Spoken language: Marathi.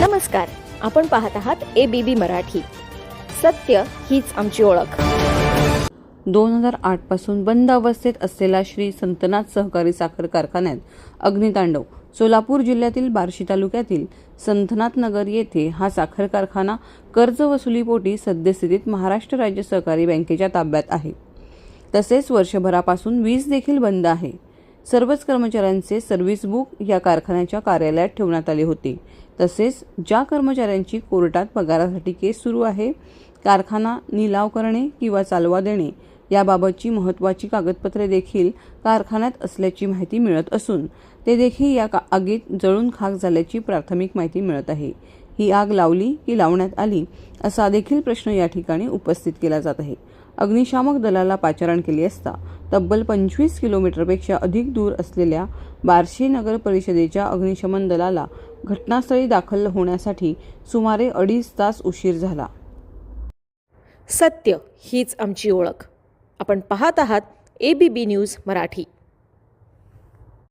नमस्कार आपण पाहत आहात ए बी बी मराठी. सत्य हीच आमची ओळख. दोन हजार आठपासून बंद अवस्थेत असलेला श्री संतनाथ सहकारी साखर कारखान्यात अग्नितांडव. सोलापूर जिल्ह्यातील बार्शी तालुक्यातील संतनाथ नगर येथे हा साखर कारखाना कर्ज वसुलीपोटी सद्यस्थितीत महाराष्ट्र राज्य सहकारी बँकेच्या ताब्यात आहे. तसेच वर्षभरापासून वीज देखील बंद आहे. सर्वच कर्मचाऱ्यांचे सर्व्हिस बुक या कारखान्याच्या कार्यालयात ठेवण्यात आले होते. तसेच ज्या कर्मचाऱ्यांची कोर्टात पगारासाठी केस सुरू आहे कारखाना निलाव करणे किंवा चालवा देणे याबाबतची महत्त्वाची कागदपत्रे देखील कारखान्यात असल्याची माहिती मिळत असून ते देखील या का- आगीत जळून खाक झाल्याची प्राथमिक माहिती मिळत आहे. ही आग लावली की लावण्यात आली असा देखील प्रश्न या ठिकाणी उपस्थित केला जात आहे. अग्निशामक दलाला पाचारण केली असता तब्बल पंचवीस किलोमीटरपेक्षा अधिक दूर असलेल्या बार्शी नगर परिषदेच्या अग्निशमन दलाला घटनास्थळी दाखल होण्यासाठी सुमारे अडीच तास उशीर झाला. सत्य हीच आमची ओळख. आपण पाहत आहात A B B news Marathi.